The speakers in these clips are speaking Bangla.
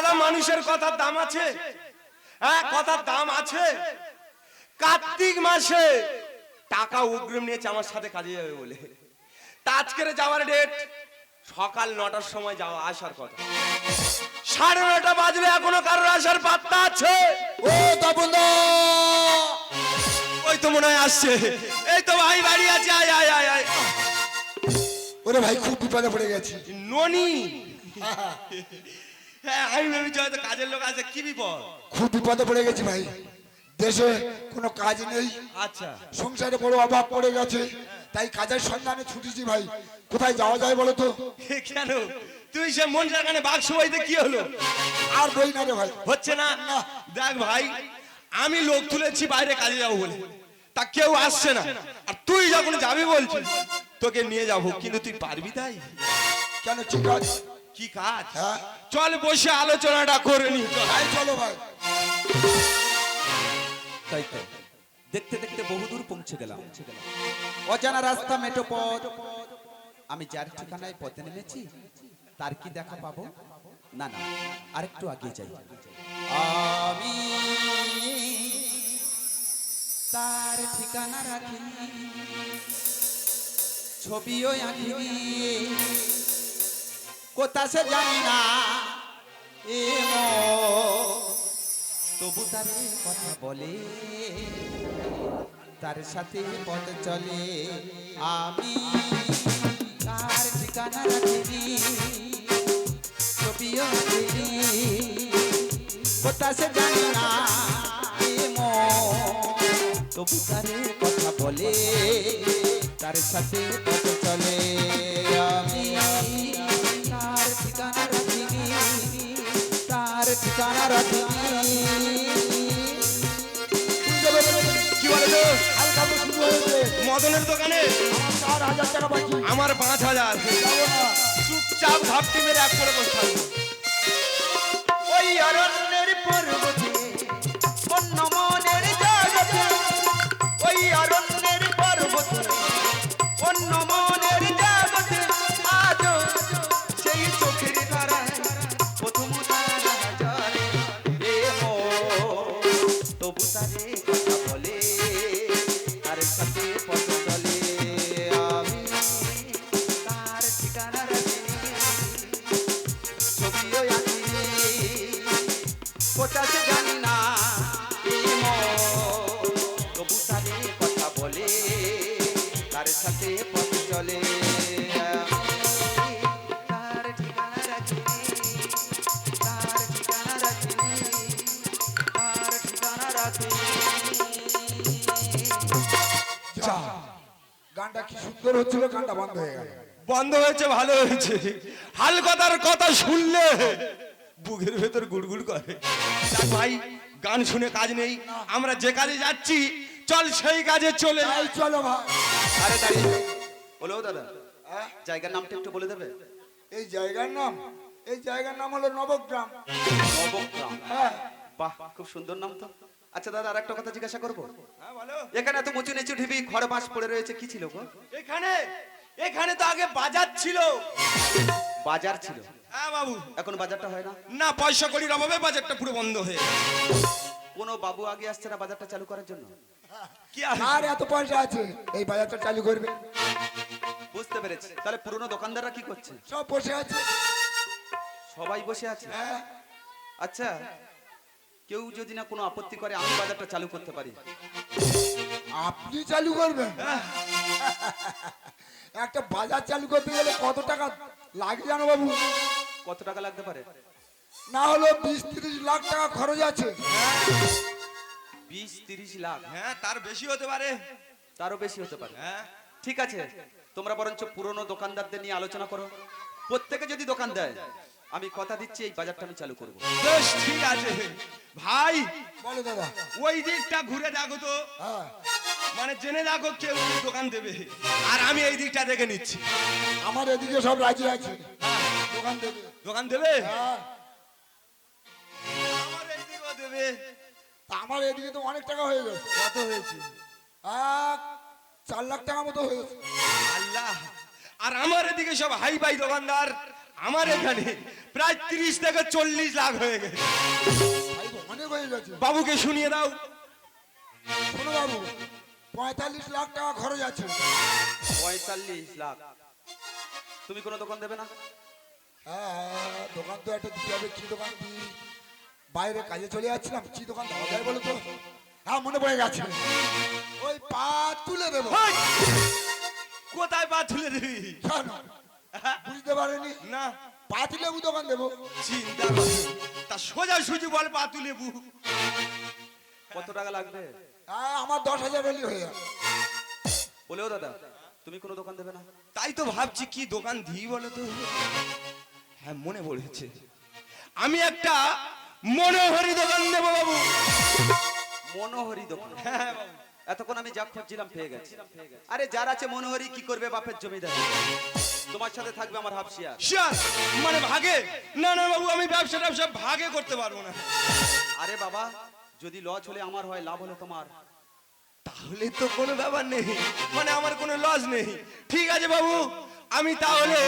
দাদা মানুষের কথার দাম আছে? হ্যাঁ কথার দাম আছে। কার্তিক মাসে টাকা অগ্রিম নিয়েছে আমার সাথে কাজে যাবে বলে। তা আজকের যাওয়ার ডেট সকাল নটার সময় যাওয়া আসার কথা। সাড়ে নটা বাজবে এখনও কারোর আসার পাত্তা আছে? ও তপনদা ওই তো মনে হয় আসছে। এই তো ভাই বাড়ি আছে আয় আয় আয় আয়। ওরে ভাই খুব বিপদে পড়ে গেছি। ননি! হ্যাঁ আমি ভেবেছি হয়তো কাজের লোক আছে কি বিপদ? খুব বিপদে পড়ে গেছি ভাই। দেশে কোনো কাজ নেই। আচ্ছা। সংসারে বড় অভাব পড়ে গেছে। তাই কাজের সন্ধানে ছুটেছি ভাই। কোথায় যাওয়া যায় বলো তো? কেন? তুই সে মন বাক্স কি হলো? আর বই না রে ভাই। হচ্ছে না। দেখ ভাই আমি লোক তুলেছি বাইরে কাজে যাব বলে। তা কেউ আসছে না। আর তুই যখন যাবি বলছিস তোকে নিয়ে যাব। কিন্তু তুই পারবি তাই? কেন? ঠিক আছে। কি কাজ? হ্যাঁ। চল বসে আলোচনাটা করে নি। চল। চলো ভাই। তাই তো। দেখতে দেখতে বহুদূর পৌঁছে গেলাম। অজানা রাস্তা মেটো পথ। আমি যার ঠিকানায় পথে নেমেছি তার কি দেখা পাবো? না না আরেকটু আগে যাই। আমি তার ঠিকানা রাখিনি ছবিও আঁকিনি কোথা সে জানি না। তবু তার কথা বলে, তার সাথে পথ চলে আমি। তার ঠিকানা রাখিনি, ছবিও রাখিনি কোথা সে জানি না তবু তার কথা বলে, তার সাথে পথ চলে আমি। মদনের দোকানে? চার হাজার টাকা আমার পাঁচ হাজার। চুপচাপ ঘাপটি মেরে এক করে বসে ওই অরণ্যের গানটা কি সুন্দর হচ্ছিল? গানটা বন্ধ হয়ে গেল। বন্ধ হয়েছে ভালো হয়েছে। হালকতার কথা শুনলে বুকের ভেতর গুড়গুড় করে। ভাই গান শুনে কাজ নেই। আমরা যে কাজে যাচ্ছি চল সেই কাজে চলে যাই। চলো ভাই। আরে দাঁড়িয়ে। বলো দাদা জায়গার নামটা একটু বলে দেবে? এই জায়গার নাম? এই জায়গার নাম হলো নবগ্রাম। নবগ্রাম? হ্যাঁ। বাহ খুব সুন্দর নাম তো। আচ্ছা দাদা আর একটা কথা জিজ্ঞাসা করব? হ্যাঁ এখানে এত উঁচু নিচু ঢিবি ঘর বাঁশ পড়ে রয়েছে কি ছিল গো? এখানে এখানে তো আগে বাজার ছিল। বাজার ছিল? হ্যাঁ বাবু। এখন বাজারটা হয় না? না পয়সা কড়ির অভাবে বাজারটা পুরো বন্ধ হয়ে কোনো বাবু আগে আসছে না বাজারটা চালু করার জন্য? কি আর আর এত পয়সা আছে এই বাজারটা চালু করবে। বুঝতে পেরেছি। তাহলে পুরনো দোকানদাররা কি করছে? সব বসে আছে। সবাই বসে আছে? হ্যাঁ। আচ্ছা কেউ যদি না কোনো আপত্তি করে আমি বাজারটা চালু করতে পারি। আপনি চালু করবেন? একটা বাজার চালু করতে গেলে কত টাকা লাগে জানো বাবু? কত টাকা লাগতে পারে? না হলো বিশ তিরিশ লাখ টাকা খরচ আছে। বিশ তিরিশ লাখ? হ্যাঁ তার বেশি হতে পারে। তারও বেশি হতে পারে। হ্যাঁ। ঠিক আছে তোমরা বরঞ্চ পুরনো দোকানদারদের নিয়ে আলোচনা করো। প্রত্যেকে যদি দোকান দেয় আমি কথা দিচ্ছি এই বাজারটা আমি চালু করব। বেশ ঠিক আছে। ভাই বলো দাদা। ওই দিকটা ঘুরে দেখো তো। হ্যাঁ। মানে জেনে দেখো কেউ দোকান দেবে। আর আমি এই দিকটা দেখে নিচ্ছি। আমার এদিকে সব রাজি আছে। দোকান দেবে। দোকান দেবে? হ্যাঁ। আমার এই দেবে। তা আমার এদিকে তো অনেক টাকা হয়ে গেছে। কত হয়েছে? এক চার লাখ টাকা মতো হয়ে গেছে আল্লাহ। আর আমার এদিকে সব হাই ফাই দোকানদার। আমার এখানে প্রায় তিরিশ থেকে চল্লিশ লাখ হয়ে গেছে। ভাই অনেক হয়ে গেছে। বাবুকে শুনিয়ে দাও। শোনো বাবু পঁয়তাল্লিশ লাখ টাকা খরচ আছে। পঁয়তাল্লিশ লাখ। তুমি কোনো দোকান দেবে না? হ্যাঁ হ্যাঁ, দোকান তো একটা দিতে হবে কি দোকান? দিই বাইরে কাজে চলে যাচ্ছিলাম কি দোকান দেওয়া যায় বলো তো? হ্যাঁ মনে পড়ে গেছে। ওই পা তুলে দেবো! কোথায় পা তুলে দিবি? কেন? বুঝতে পারেনি? না। পাতি লেবু দোকান দেবো। চিন্তা তা সোজা সুজি বল পা লেবু কত টাকা লাগবে? হ্যাঁ আমার দশ হাজার হলে হয়ে যাবে বলেও দাদা তুমি কোনো দোকান দেবে না। তাই তো ভাবছি কি দোকান দিই বলো তো? হ্যাঁ মনে পড়েছে। আমি একটা মনোহরি দোকান দেবো বাবু। মনোহরি দোকান? হ্যাঁ এতক্ষণ আমি যা খুঁজছিলাম পেয়ে গেছি। আরে যার আছে মনোহরি কি করবে বাপের জমিদার? তোমার সাথে থাকবে আমার হাফসিয়া শিয়ার। মানে ভাগে? না না বাবু আমি ব্যবসা ব্যবসা ভাগে করতে পারব না। আরে বাবা যদি লস হলে আমার হয় লাভ হলে তোমার। তাহলে তো কোনো ব্যাপার নেই। মানে আমার কোনো লস নেই। ঠিক আছে বাবু আমি তাহলে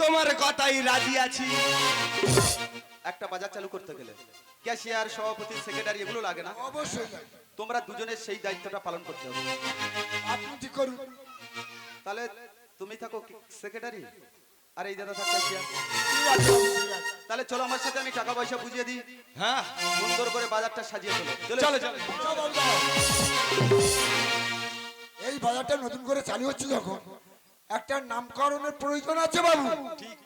তোমার কথাই রাজি আছি। একটা বাজার চালু করতে গেলে ক্যাশিয়ার সভাপতি সেক্রেটারি এগুলো লাগে না? অবশ্যই তোমরা দুজনের সেই দায়িত্বটা পালন করতে হবে। আপনি ঠিক করুন? তাহলে তুমি থাকো সেক্রেটারি আর এই দাদা আছে। তাহলে চলো আমার সাথে আমি টাকা পয়সা বুঝিয়ে দিই। হ্যাঁ। সুন্দর করে বাজারটা সাজিয়ে চলো চলো দাঁড়াও, এই বাজারটা নতুন করে চালু হচ্ছে যখন। একটা নামকরণের প্রয়োজন আছে বাবু। ঠিক।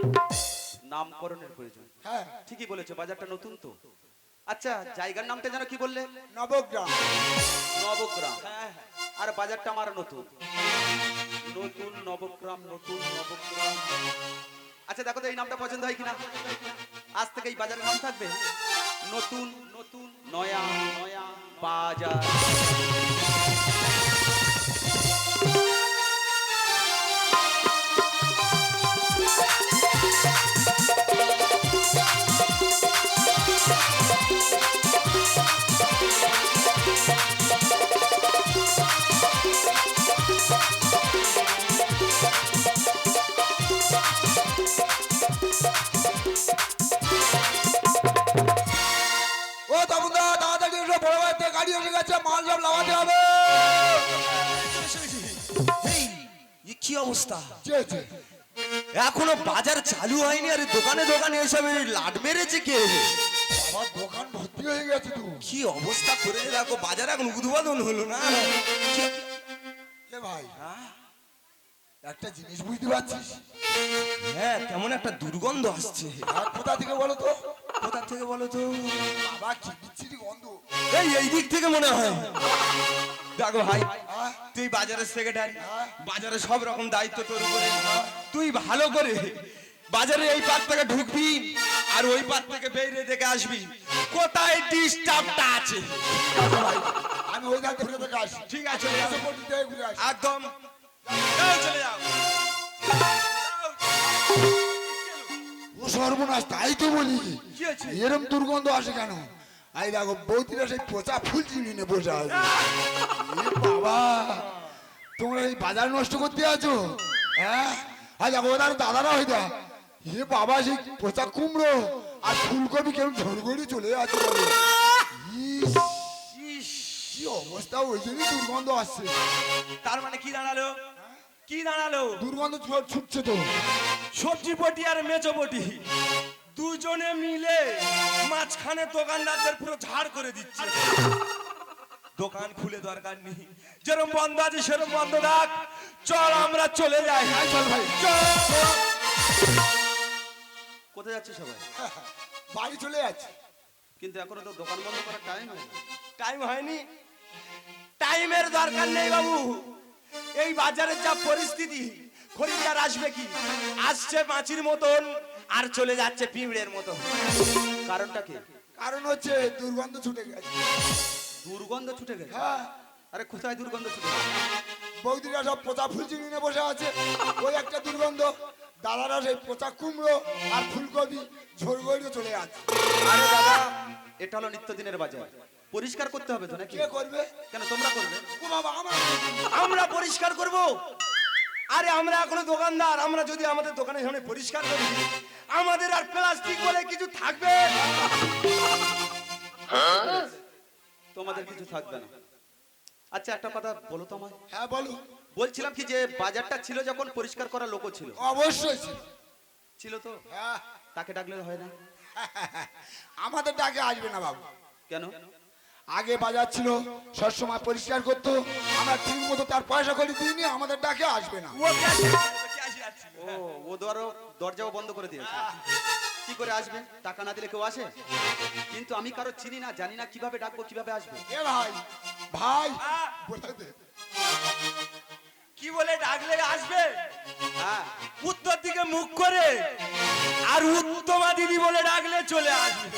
নামকরণের প্রয়োজন। হ্যাঁ। ঠিকই বলেছ বাজারটা নতুন তো। আচ্ছা জায়গার নামটা যেন কি বললে? নবগ্রাম। নবগ্রাম। হ্যাঁ। আর বাজারটা আমার নতুন। নতুন নবগ্রাম নতুন নবগ্রাম। আচ্ছা দেখো তো এই নামটা পছন্দ হয় কিনা? আজ থেকে এই বাজারের নাম থাকবে নতুন নতুন নয়া নয়া বাজার। কি অবস্থা? এখনও বাজার চালু হয়নি আর দোকানে দোকানে এসব লাট মেরেছে কে আমার দোকান ভর্তি হয়ে গেছে তো। কি অবস্থা করে দেখো বাজার এখন উদ্বোধন হলো না। ভাই? একটা জিনিস বুঝতে পারছিস? হ্যাঁ কেমন একটা দুর্গন্ধ আসছে। আর কোথা থেকে বলো তো? কোথা থেকে বলো তো? বাবা কি বিচ্ছিরি গন্ধ। এই এই দিক থেকে মনে হয়। দেখো ভাই হ্যাঁ? তুই বাজারের সেক্রেটারি। বাজারে সব রকম দায়িত্ব তোর উপরে। তুই ভালো করে বাজারে এই পার থেকে ঢুকবি আর ওই পার থেকে বেরিয়ে দেখে আসবি কোথায় ডিস্টার্বটা আছে। আমি ওই ধার ঘুরে দেখে আসি। ঠিক আছে থেকে একদম। চলে যাও। ও সর্বনাশ তাই তো বলি? এরম দুর্গন্ধ আসে কেন? আই দেখো বৌদিরা সেই পচা ফুল চিনি নিয়ে বসে আছে। বাবা তোমরা এই বাজার নষ্ট করতে আছো? হ্যাঁ? ওনার দাদারা হইতা এ বাবা সেই পচা কুমড়ো আর ফুলকপি কেমন ঝড়গড়ি চলে কি অবস্থা ওই জন্যই দুর্গন্ধ আসছে। তার মানে কি দাঁড়াল? কি দাঁড়াল? দুর্গন্ধ ছুটছে তো। সবজি পটি আর মেচো পটি দুজনে মিলে মাঝখানে দোকানদারদের পুরো ঝাড় করে দিচ্ছে। দোকান খুলে দরকার নেই। যেরকম বন্ধ আছে সেরকম বন্ধ রাখ চল আমরা চলে যাই। চল ভাই চল। কোথায় যাচ্ছে সবাই? বাড়ি চলে যাচ্ছে। কিন্তু এখনও তো দোকান বন্ধ করার টাইম হয় টাইম হয়নি। টাইমের দরকার নেই বাবু। এই বাজারের যা পরিস্থিতি খরিদ্দার আসবে কি? আসছে মাছির মতন আর চলে যাচ্ছে পিঁপড়ের মতন। কারণটা কি? কারণ হচ্ছে দুর্গন্ধ ছুটে গেছে। দুর্গন্ধ ছুটে গেছে। হ্যাঁ। আরে কোথায় দুর্গন্ধ ছুটে গেছে? বৌদিরা সব পচা ফুল চিনি নিয়ে বসে আছে। ওই একটা দুর্গন্ধ। দাদারা সেই পচা কুমড়ো আর ফুলকপি ঝোরগড়িয়ে চলে যাচ্ছে। আরে দাদা এটা হলো নিত্যদিনের বাজার। পরিষ্কার করতে হবে তো নাকি? কে করবে? কেন তোমরা করবে? ও বাবা আমার আমরা পরিষ্কার করব? আরে আমরা এখনও দোকানদার। আমরা যদি আমাদের দোকানের সামনে পরিষ্কার করি আমাদের আর প্লাস্টিক বলে কিছু থাকবে? তোমাদের কিছু থাকবে না। আচ্ছা একটা কথা বলো তো আমায়। হ্যাঁ বলো। বলছিলাম কি যে বাজারটা ছিল যখন পরিষ্কার করা লোকও ছিল? অবশ্যই ছিল। ছিল তো? হ্যাঁ। তাকে ডাকলে হয় না? আমাদের ডাকে আসবে না বাবু। কেন? আগে বাজার ছিল সবসময় পরিষ্কার করতো। আমরা ঠিক মতো তার পয়সা করে দিইনি আমাদের ডাকে আসবে না। ও ও দরজাও বন্ধ করে দিয়েছে। কি করে আসবে? টাকা না দিলে কেউ আসে? কিন্তু আমি কারও চিনি না জানি না কীভাবে ডাকবো কীভাবে আসবে। এ ভাই ভাই বলে দে। কি বলে ডাকলে আসবে? হ্যাঁ। উত্তর দিকে মুখ করে আর উত্তমা দিদি বলে ডাকলে চলে আসবে।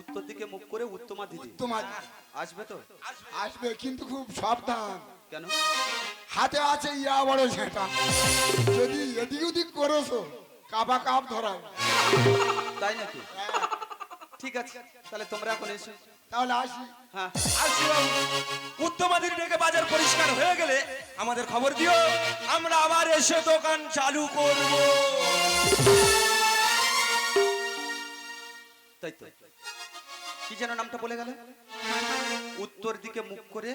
উত্তর দিকে মুখ করে উত্তমা দিদি। তোমার আসবে তো? আসবে কিন্তু খুব সাবধান। কেন? হাতে আছে ইয়া বড় ঝেঁটা। যদি এদিক ওদিক করেছ কাবা কাপ ধরায় তাই নাকি? ঠিক আছে তাহলে তোমরা এখন এসো। তাহলে আসি। হ্যাঁ। আসি বাবু। উত্তমা দিদি ডেকে বাজার পরিষ্কার হয়ে গেলে আমাদের খবর দিও আমরা আবার এসে দোকান চালু করব। তাই তো। কি যেন নামটা বলে গেল? উত্তর দিকে মুখ করে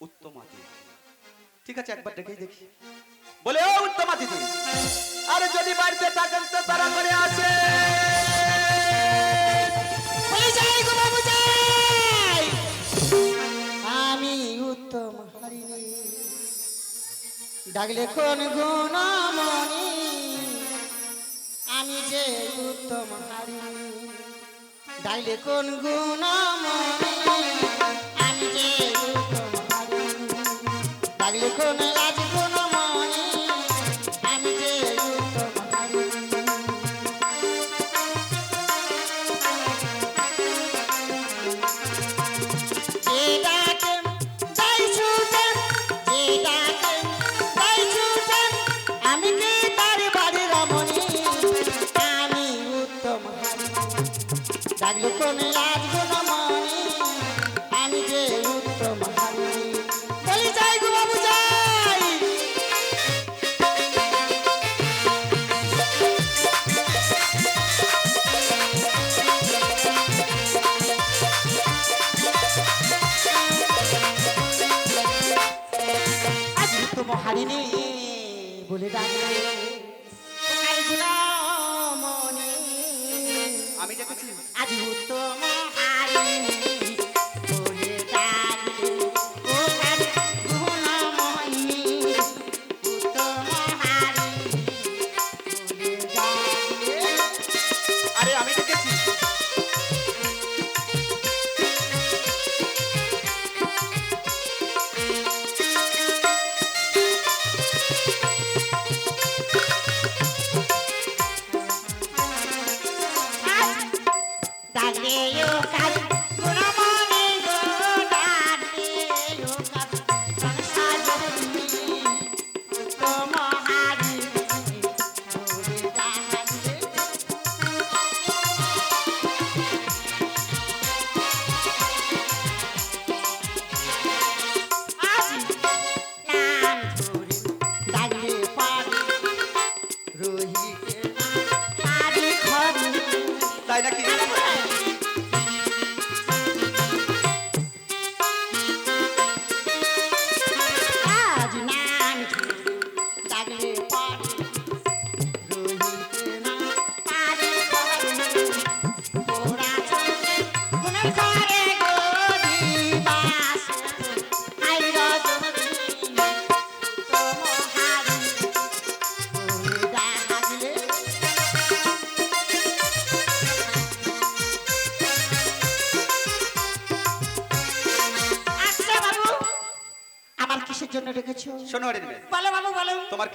উত্তমা ঠিক আছে একবার ডেকেই দেখি। বলে, ও উত্তমা দিদি, আরে যদি বাড়িতে থাকেন তো তারা করে আসে। আমি উত্তম ডাকলে, কোন গুণমণি? আমি যে উত্তম হারিনি ডাকলে, কোন গুণমণি? আমি যে উত্তম হারিনি ডাকলে, কোন রাজ ডাকলো কোন রাজগুণমণি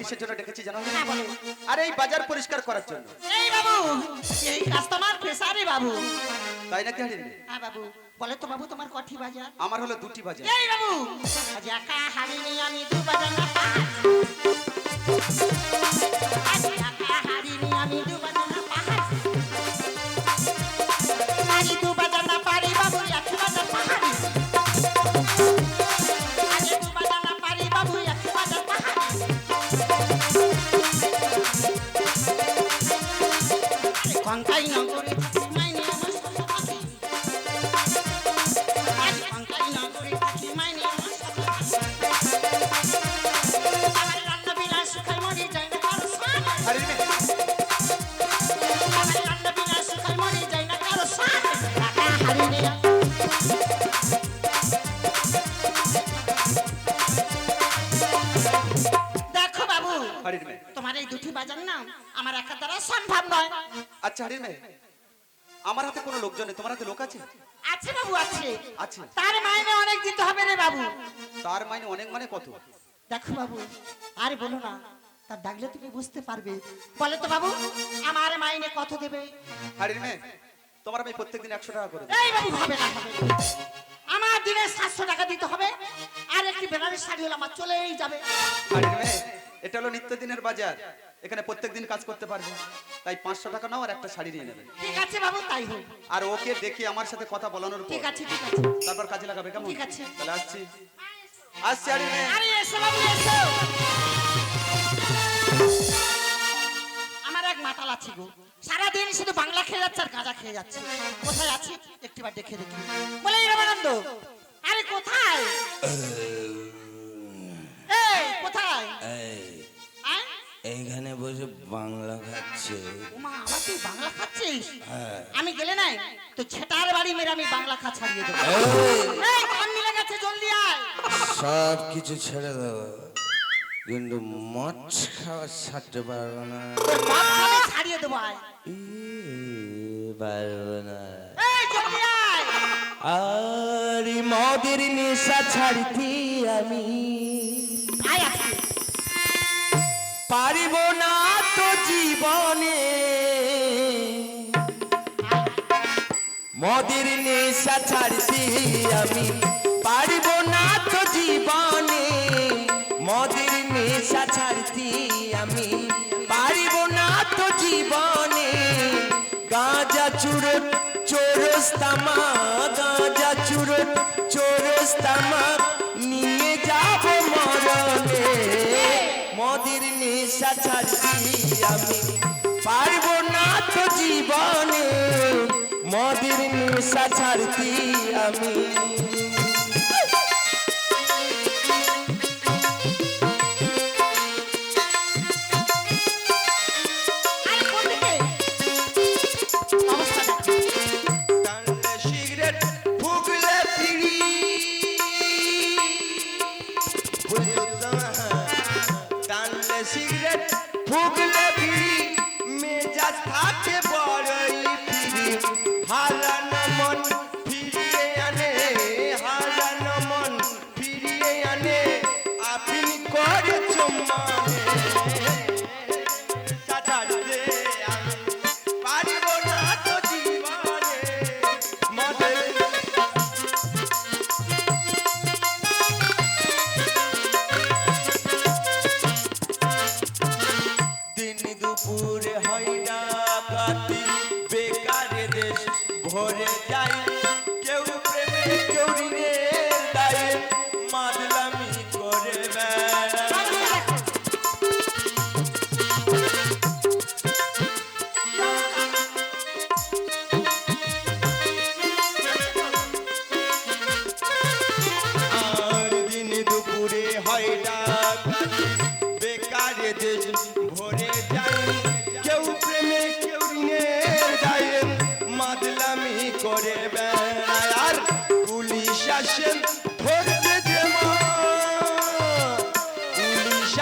কিসের জন্য ডেকেছি জানো? হ্যাঁ বলো। আর এই বাজার পরিষ্কার করার জন্য। এই বাবু এই কাস্টমার প্রেসারে বাবু। তাই নাকি হারিনি হ্যাঁ বাবু। বলে তো বাবু তোমার কঠি বাজার? আমার হলো দুটি বাজার। এই বাবু আজ একা হারিনি আমি দু বাজার। না বাজার না আমার একা দ্বারা সম্ভব নয়। আচ্ছা হারির মেয়ে আমার হাতে কোনো লোকজন নেই তোমার হাতে লোক আছে? আছে বাবু আছে। আছে। তার মাইনে অনেক দিতে হবে রে বাবু। তার মাইনে অনেক মানে কত? দেখো বাবু আরে বলো না তার ডাকলে তুমি বুঝতে পারবে। বলে তো বাবু আমার মাইনে কত দেবে? হারির মেয়ে তোমার আমি প্রত্যেকদিন একশো টাকা করে দেব। এই বাবু হবে না। আমার দিনে সাতশো টাকা দিতে হবে আর একটি বেনারস শাড়ি হলে আমার চলেই যাবে। হারির মেয়ে এটা হলো নিত্যদিনের বাজার। এখানে প্রত্যেকদিন কাজ করতে পারবে। তাই পাঁচশো টাকা নাও আর একটা শাড়ি নিয়ে নেবে। ঠিক আছে বাবু তাই হোক। আর ওকে দেখি আমার সাথে কথা বলানোর ঠিক আছে ঠিক আছে। তারপর কাজে লাগাবে কেমন? ঠিক আছে। তাহলে আসছি। আসছি মেয়ে আরে এসো বাবু এসো। আমার এক মাতাল আছে গো। সারাদিন শুধু বাংলা খেয়ে যাচ্ছে আর গাঁজা খেয়ে যাচ্ছে। কোথায় আছে? একটিবার দেখে দেখি। বলে এই রামানন্দ আরে কোথায়? এইখানে বসে বাংলা খাচ্ছে। তুই বাংলা খাচ্ছিস? আমি গেলে নাই? তো ছেটার বাড়ি মেরে আমি বাংলা খা ছাড়িয়ে দেবো। এই। কান মিলে গেছে জলদি আয়। সব কিছু ছেড়ে দেবো। কিন্তু মাছ খাওয়া ছাড়তে পারব না। তোর ছাড়িয়ে দেবো আয়। পারব না। এই জলদি আয়। আর মদের নেশা ছাড়তে আমি। আয় আজকে। পারিব না তো জীবনে। মদের নেশা ছাড়তে আমি, পারিব না তো জীবনে। মদের নেশা ছাড়তে আমি, পারিব না তো জীবনে। গাঁজা চুরট, চোরস্তামা, গাঁজা চুরট, চোরস্তামা ছাড়তে আমি। পারব না তো জীবনে মদের নেশা ছাড়তি আমি।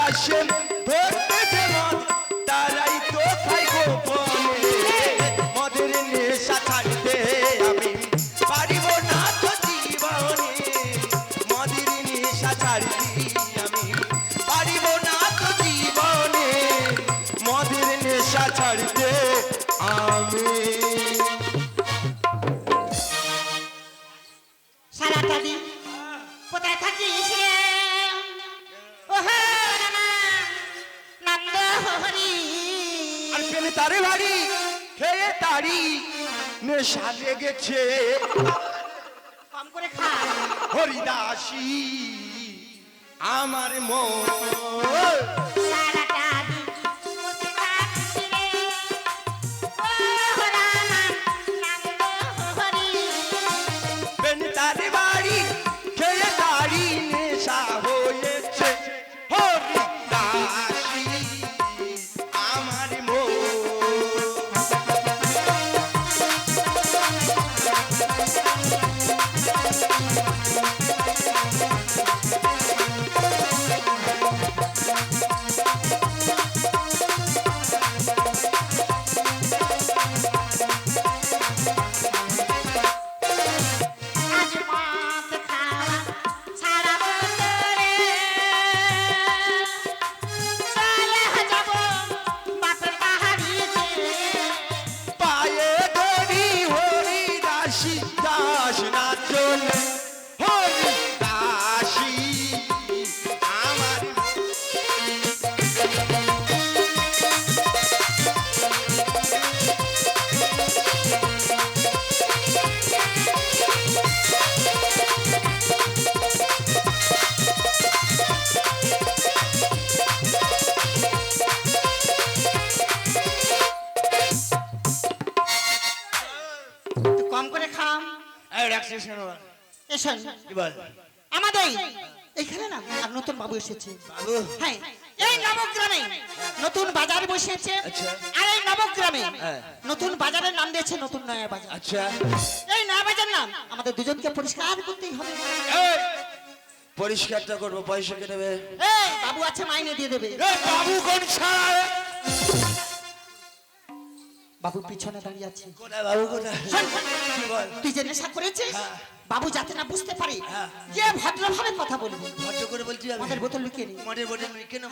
আসেন ধরতে যেমন তারাই তো খাই হ্যাঁ এই নবগ্রামে নতুন বাজার বসেছে আচ্ছা। আর এই নবগ্রামে হ্যাঁ। নতুন বাজারের নাম দিয়েছে নতুন নয়া বাজার। আচ্ছা। এই নয়া বাজার নাম আমাদের দুজনকে পরিষ্কার করতেই হবে। পরিষ্কারটা করব পয়সা কে এই বাবু আছে মাইনে দিয়ে দেবে। বাবু কোন ছাড়া বাবু পিছনে দাঁড়িয়ে আছে। তুই যে নেশা করেছিস হ্যাঁ। বাবু যাতে না বুঝতে পারি যে ভদ্রভাবে কথা বলবি। ভদ্র করে বলছি আমি। আমাদের বোতল লুকিয়ে নি। মনের বোটে লিখে নেব।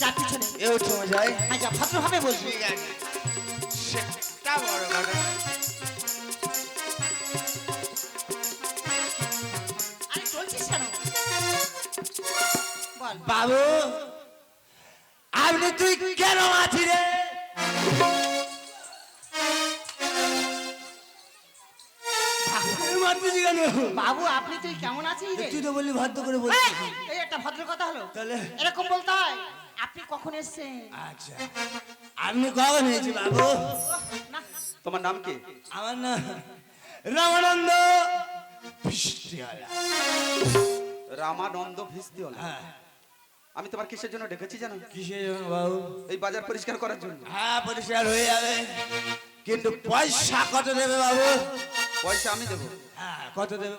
যা পিছনে। এ উঠে মজাই হ্যাঁ যা ভদ্রভাবে বলবি। ঠিক সেটা বড় কথা। আরে চলছিস কেন? বল। বাবু! তুই কেন আছি রে? বাবু আপনি তুই কেমন আছিস তুই তো বললি ভদ্র করে বলছিস। এই একটা ভদ্র কথা হলো। তাহলে? এরকম বলতে হয় আপনি কখন এসেছেন? আচ্ছা। আপনি কখন হয়েছে বাবু? তোমার নাম কি? আমার না রামানন্দ বৃষ্টিওয়ালা রামানন্দ ভিস্তি হ্যাঁ। আমি তোমার কিসের জন্য ডেকেছি জানো? কিসের জন্য বাবু? এই বাজার পরিষ্কার করার জন্য। হ্যাঁ পরিষ্কার হয়ে যাবে। কিন্তু পয়সা কত দেবে বাবু? পয়সা আমি দেবো। হ্যাঁ কত দেবে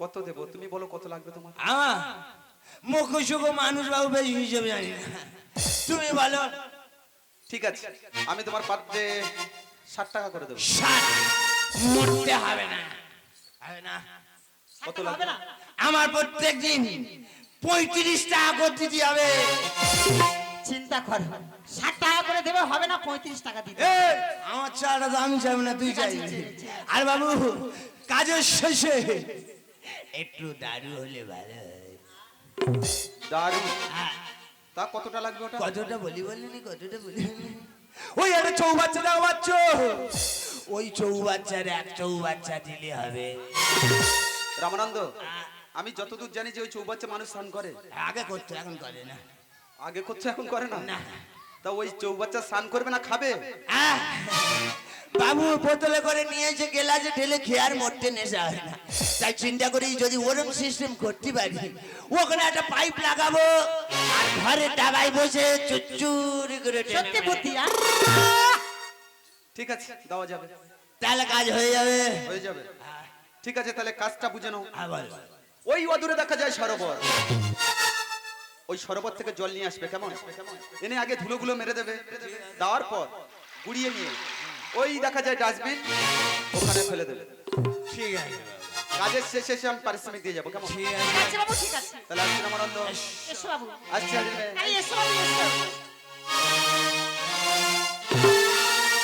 কত দেবো? তুমি বলো কত লাগবে তোমার? আমার? মুখোশুক মানুষ বাবু বেশি হিসেবে জানি না। তুমি বলো। ঠিক আছে আমি তোমার পাত্রে ষাট টাকা করে দেবো। ষাট? মরতে হবে না। হবে না। কত লাগবে? না আমার প্রত্যেক দিন পঁয়ত্রিশ টাকা করে দিতে হবে। চিন্তা কর ষাট টাকা করে দেবে হবে না পঁয়ত্রিশ টাকা দিতে আমার চাটা তো আমি চাইব না তুই চাইবি। আর বাবু কাজের শেষে একটু দারু হলে ভালো হয়। দারু? হ্যাঁ, তা কতটা লাগবে ওটা? কতটা বলি বলিনি কতটা বলি ওই একটা চৌবাচ্চা দাও বাচ্চ। ওই চৌবাচ্চার এক চৌবাচ্চা দিলে হবে। রামানন্দ আমি যতদূর জানি যে ওই চৌবাচ্চা মানুষ স্নান করে। আগে করতো এখন করে না। আগে করছে এখন করে না? না। তা ওই চৌবাচ্চা স্নান করবে না খাবে? বাবু বোতলে করে নিয়ে এসে গেলাসে ঢেলে খেয়ে আর মরতে নেশা হয় না। তাই চিন্তা করি যদি ওরম সিস্টেম করতে পারি ওখানে একটা পাইপ লাগাবো আর ঘরে টাকায় বসে চুচুরি করে সত্যি বুদ্ধি ঠিক আছে দেওয়া যাবে। তাহলে কাজ হয়ে যাবে। হয়ে যাবে। ঠিক আছে তাহলে কাজটা বুঝে নাও। হ্যাঁ, বল। ওই অদূরে দেখা যায় সরোবর। ওই সরোবর থেকে জল নিয়ে আসবে কেমন? এনে আগে ধুলোগুলো মেরে দেবে। দেওয়ার পর গুড়িয়ে নিয়ে ওই দেখা যায় ডাস্টবিন ওখানে ফেলে দেবে। ঠিক আছে। কাজের শেষে এসে আমি পারিশ্রমিক দিয়ে যাব কেমন? বাবু ঠিক আছে। তাহলে আসছি এসো বাবু। এসো বাবু এসো।